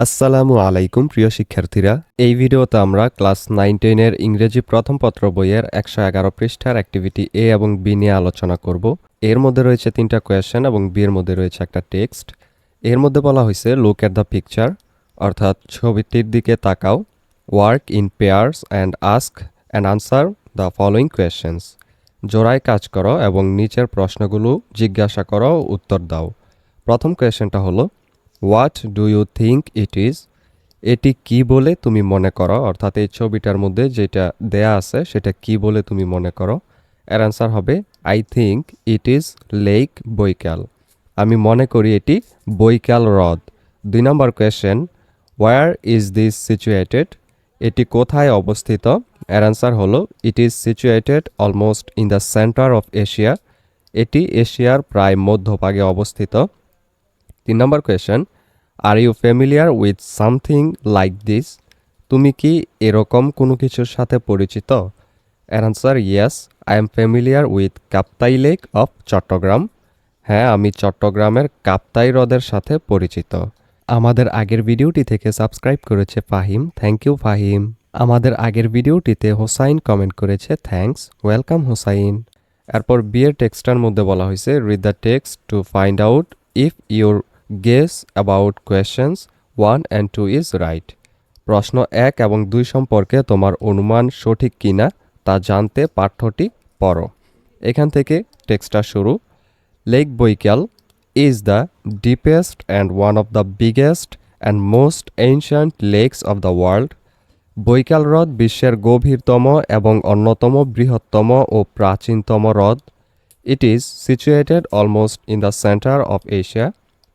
আসসালামু আলাইকুম, প্রিয় শিক্ষার্থীরা। এই ভিডিওতে আমরা ক্লাস নাইন টেনের ইংরেজি প্রথম পত্র বইয়ের একশো এগারো পৃষ্ঠার অ্যাক্টিভিটি এ এবং বি নিয়ে আলোচনা করব। এর মধ্যে রয়েছে তিনটা কোয়েশ্চেন এবং বি এর মধ্যে রয়েছে একটা টেক্সট এর মধ্যে বলা হয়েছে লুক এট দ্য পিকচার অর্থাৎ ছবিটির দিকে তাকাও। Work in pairs and ask and answer the following questions জোড়ায় কাজ করো এবং নিচের প্রশ্নগুলো জিজ্ঞাসা করো, উত্তর দাও। প্রথম কোয়েশ্চেনটা হলো what do you think it is এটি কি বলে তুমি মনে করো? অর্থাৎ এই ছবিটার মধ্যে যেটা দেয়া আছে, সেটা কি বলে তুমি মনে করো? এর অ্যান্সার হবে I think it is lake Baikal আমি মনে করি এটি বৈকাল হ্রদ দুই নম্বর question where is this situated এটি কোথায় অবস্থিত? এর অ্যান্সার হলো it is situated almost in the centre of Asia এটি এশিয়ার প্রায় মধ্যভাগে অবস্থিত। তিন নম্বর question are you familiar with something like this তুমি কি এরকম কোনো কিছুর সাথে পরিচিত? এর answer yes I am familiar with Kaptai lake of Chittagong হ্যাঁ আমি চট্টগ্রামের কাপ্তাই হ্রদের সাথে পরিচিত। আমাদের আগের ভিডিওটি থেকে সাবস্ক্রাইব করেছে ফাহিম। Thank you Fahim. আমাদের আগের ভিডিওটিতে হোসাইন কমেন্ট করেছে থ্যাঙ্কস ওয়েলকাম হোসাইন। এরপর বিয়ের টেক্সটার মধ্যে বলা হয়েছে read the text to find out if your guess about questions one and two is right প্রশ্ন এক এবং দুই সম্পর্কে তোমার অনুমান সঠিক কিনা তা জানতে পাঠ্যটি পড়ো। এখান থেকে টেক্সটটা শুরু। Lake Baikal is the deepest and one of the biggest and most ancient lakes of the world Baikal হ্রদ বিশ্বের গভীরতম এবং অন্যতম বৃহত্তম ও প্রাচীনতম হ্রদ। It is situated almost in the centre of Asia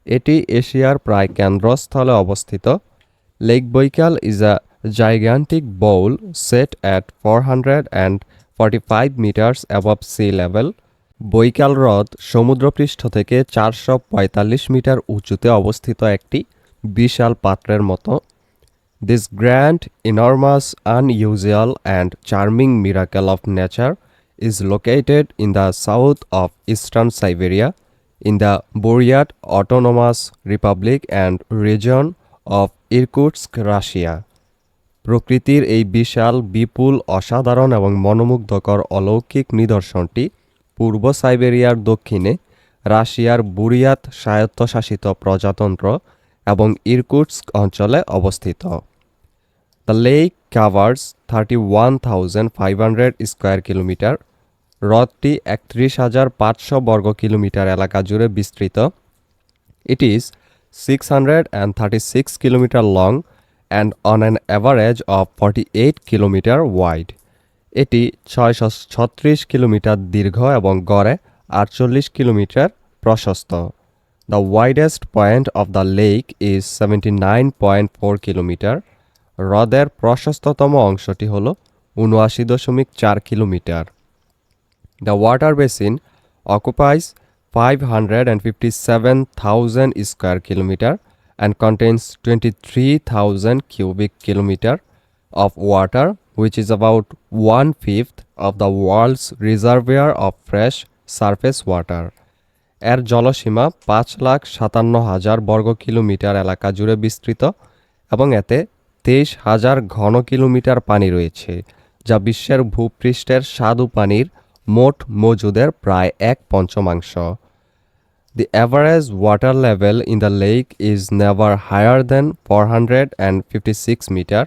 এটি এশিয়ার প্রায় কেন্দ্রস্থলে অবস্থিত। Lake Baikal is a gigantic bowl set at four hundred and forty five metres above sea level Baikal হ্রদ সমুদ্রপৃষ্ঠ থেকে চারশো পঁয়তাল্লিশ মিটার উঁচুতে অবস্থিত একটি বিশাল পাত্রের মতো। This grand, enormous, unusual and charming miracle of nature is located in the south of eastern Siberia, in the Buryat Autonomous Republic and region of Irkutsk, Russia. প্রকৃতির এই বিশাল বিপুল অসাধারণ এবং মনোমুগ্ধকর অলৌকিক নিদর্শনটি পূর্ব সাইবেরিয়ার দক্ষিণে রাশিয়ার বুরিয়াত স্বায়ত্তশাসিত প্রজাতন্ত্র এবং ইরকুটস্ক অঞ্চলে অবস্থিত the lake covers thirty one thousand five hundred square kilometre হ্রদটি একত্রিশ হাজার পাঁচশো বর্গ কিলোমিটার এলাকা জুড়ে বিস্তৃত। It is six hundred and thirty six kilometre long and on an average of forty eight kilometre wide এটি ছয়শো ছত্রিশ কিলোমিটার দীর্ঘ এবং গড়ে আটচল্লিশ কিলোমিটার প্রশস্ত। The widest point of the lake is seventy nine point four kilometre হ্রদের প্রশস্ততম অংশটি হল উনআশি দশমিক চার kilometre the water basin occupies 557,000 square kilometer and contains 23,000 cubic kilometer of water which is about one fifth of the world's reservoir of fresh surface water এর জলসীমা পাঁচ লাখ সাতান্ন হাজার বর্গ কিলোমিটার এলাকা জুড়ে বিস্তৃত এবং এতে তেইশ হাজার ঘন কিলোমিটার পানি রয়েছে যা বিশ্বের ভূপৃষ্ঠের স্বাদু পানির মোট মজুদের প্রায় এক পঞ্চমাংশ। The average water level in the lake is never higher than four hundred and fifty six metre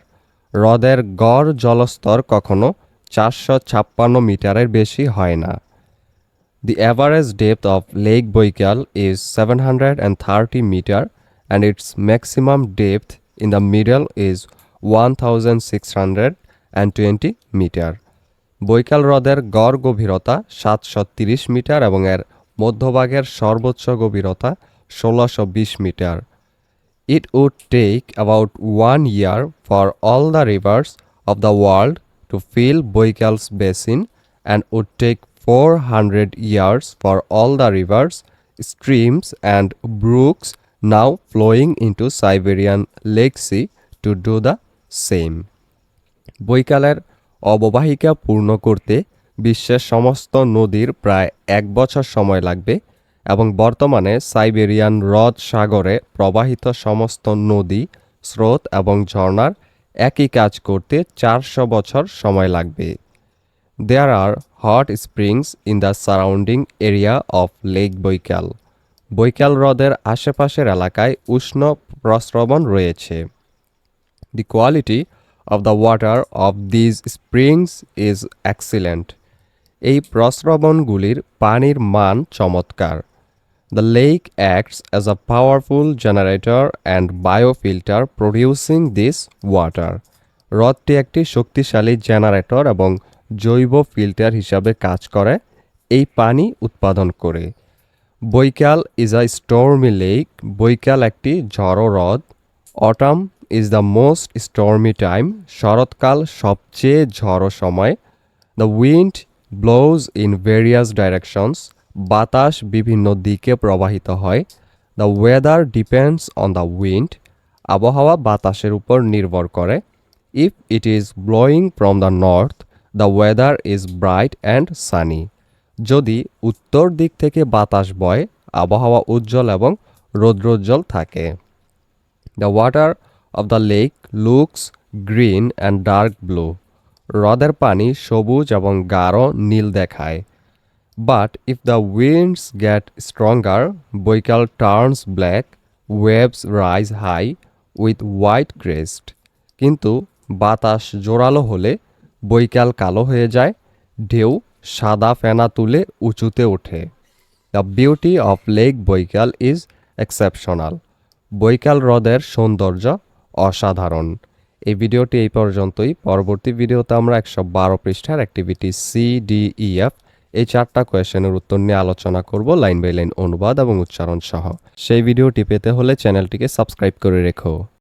হ্রদের গড় জলস্তর কখনো চারশো ছাপ্পান্ন মিটারের বেশি হয় না। The average depth of lake Baikal is seven hundred and thirty metre and its maximum depth in the middle is one thousand six hundred and twenty metre Baikal হ্রদের গড় গভীরতা সাতশো মিটার এবং এর মধ্যভাগের সর্বোচ্চ গভীরতা ষোলোশো metre. It would take about one year for all the rivers of the world to fill Baikal's basin and would take four hundred years for all the rivers streams and brooks now flowing into Siberian lakes to do the same বৈকালের অববাহিকা পূর্ণ করতে বিশ্বের সমস্ত নদীর প্রায় এক বছর সময় লাগবে এবং বর্তমানে সাইবেরিয়ান হ্রদ সাগরে প্রবাহিত সমস্ত নদী, স্রোত এবং ঝর্ণার একই কাজ করতে চারশো বছর সময় লাগবে। There are hot springs in the surrounding area of lake Baikal Baikal হ্রদের আশেপাশের এলাকায় উষ্ণ প্রস্রবণ রয়েছে। The quality of the water of these springs is excellent. এই প্রস্রবণগুলির পানির মান চমৎকার। The lake acts as a powerful generator and biofilter producing this water হ্রদটি একটি শক্তিশালী জেনারেটর এবং জৈব ফিল্টার হিসাবে কাজ করে, এই পানি উৎপাদন করে। Baikal is a stormy lake Baikal একটি ঝড়ো হ্রদ autumn is the most stormy time শরৎকাল সবচেয়ে ঝড়ো সময়। The wind blows in various directions বাতাস বিভিন্ন দিকে প্রবাহিত হয়। The weather depends on the wind আবহাওয়া বাতাসের উপর নির্ভর করে। If it is blowing from the north the weather is bright and sunny যদি উত্তর দিক থেকে বাতাস বয়, আবহাওয়া উজ্জ্বল এবং রৌদ্রোজ্জ্বল থাকে। The water of the lake looks green and dark blue হ্রদের পানি সবুজ এবং গাঢ় নীল দেখায়। But if the winds get stronger Baikal turns black waves rise high with white crest কিন্তু বাতাস জোরালো হলে বৈকাল কালো হয়ে যায় ঢেউ সাদা ফেনা তুলে উঁচুতে ওঠে the beauty of lake Baikal is exceptional Baikal হ্রদের সৌন্দর্য অসাধারণ। এই ভিডিওটি এই পর্যন্তই। পরবর্তী ভিডিওতে আমরা একশো বারো পৃষ্ঠার activity C D E F এই চারটা কোয়েশনের উত্তর নিয়ে আলোচনা করব লাইন বাই লাইন অনুবাদ এবং উচ্চারণ সহ। সেই ভিডিওটি পেতে হলে চ্যানেলটিকে সাবস্ক্রাইব করে রেখো।